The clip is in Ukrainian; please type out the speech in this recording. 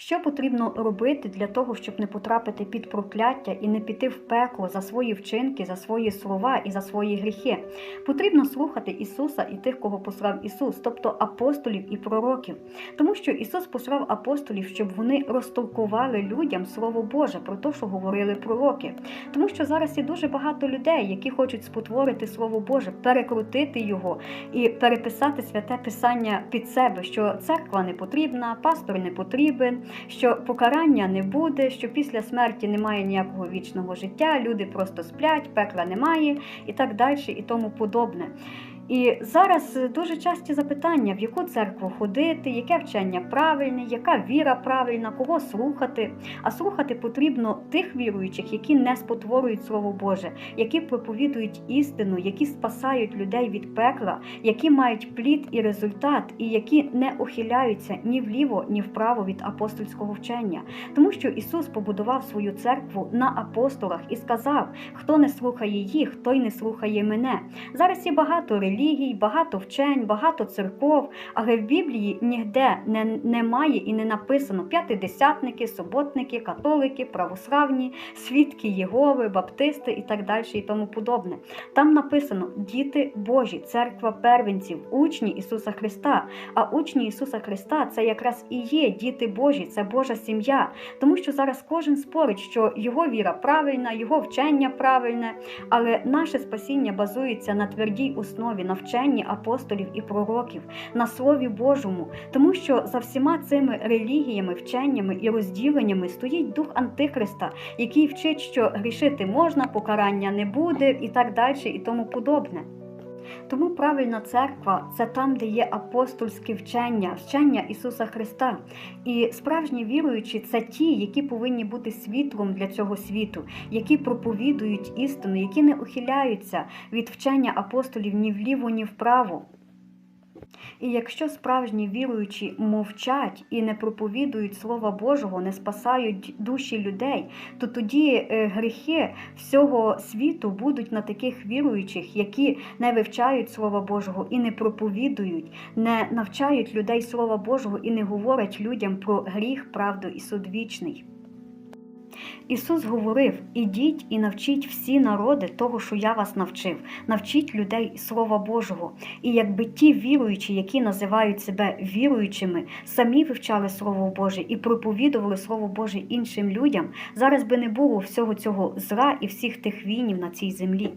Що потрібно робити для того, щоб не потрапити під прокляття і не піти в пекло за свої вчинки, за свої слова і за свої гріхи? Потрібно слухати Ісуса і тих, кого послав Ісус, тобто апостолів і пророків. Тому що Ісус послав апостолів, щоб вони розтолкували людям Слово Боже про те, що говорили пророки. Тому що зараз є дуже багато людей, які хочуть спотворити Слово Боже, перекрутити його і переписати святе Писання під себе, що церква не потрібна, пастор не потрібен що покарання не буде, що після смерті немає ніякого вічного життя, люди просто сплять, пекла немає і так далі, і тому подобне. І зараз дуже часті запитання, в яку церкву ходити, яке вчення правильне, яка віра правильна, кого слухати. А слухати потрібно тих віруючих, які не спотворюють Слово Боже, які проповідують істину, які спасають людей від пекла, які мають плід і результат, і які не ухиляються ні вліво, ні вправо від апостольського вчення. Тому що Ісус побудував свою церкву на апостолах і сказав: хто не слухає їх, той не слухає мене. Зараз є багато релігій, багато вчень, багато церков, але в Біблії ніде не, немає і не написано п'ятидесятники, суботники, католики, православні, свідки Єгови, баптисти і так далі, і тому подобне. Там написано діти Божі, церква первенців, учні Ісуса Христа. А учні Ісуса Христа це якраз і є діти Божі, це Божа сім'я. Тому що зараз кожен спорить, що його віра правильна, його вчення правильне, але наше спасіння базується на твердій основі, на вченні апостолів і пророків, на Слові Божому, тому що за всіма цими релігіями, вченнями і розділеннями стоїть дух Антихриста, який вчить, що грішити можна, покарання не буде, і так далі, і тому подобне. Тому правильна церква це там, де є апостольське вчення, вчення Ісуса Христа. І справжні віруючі це ті, які повинні бути світлом для цього світу, які проповідують істину, які не ухиляються від вчення апостолів ні вліво, ні вправо. І якщо справжні віруючі мовчать і не проповідують Слова Божого, не спасають душі людей, то тоді е, гріхи всього світу будуть на таких віруючих, які не вивчають Слова Божого і не проповідують, не навчають людей Слова Божого і не говорять людям про гріх, правду і суд вічний. Ісус говорив: ідіть і навчіть всі народи того, що я вас навчив, навчіть людей Слова Божого. І якби ті віруючі, які називають себе віруючими, самі вивчали Слово Боже і проповідували Слово Боже іншим людям, зараз би не було всього цього зла і всіх тих війнів на цій землі.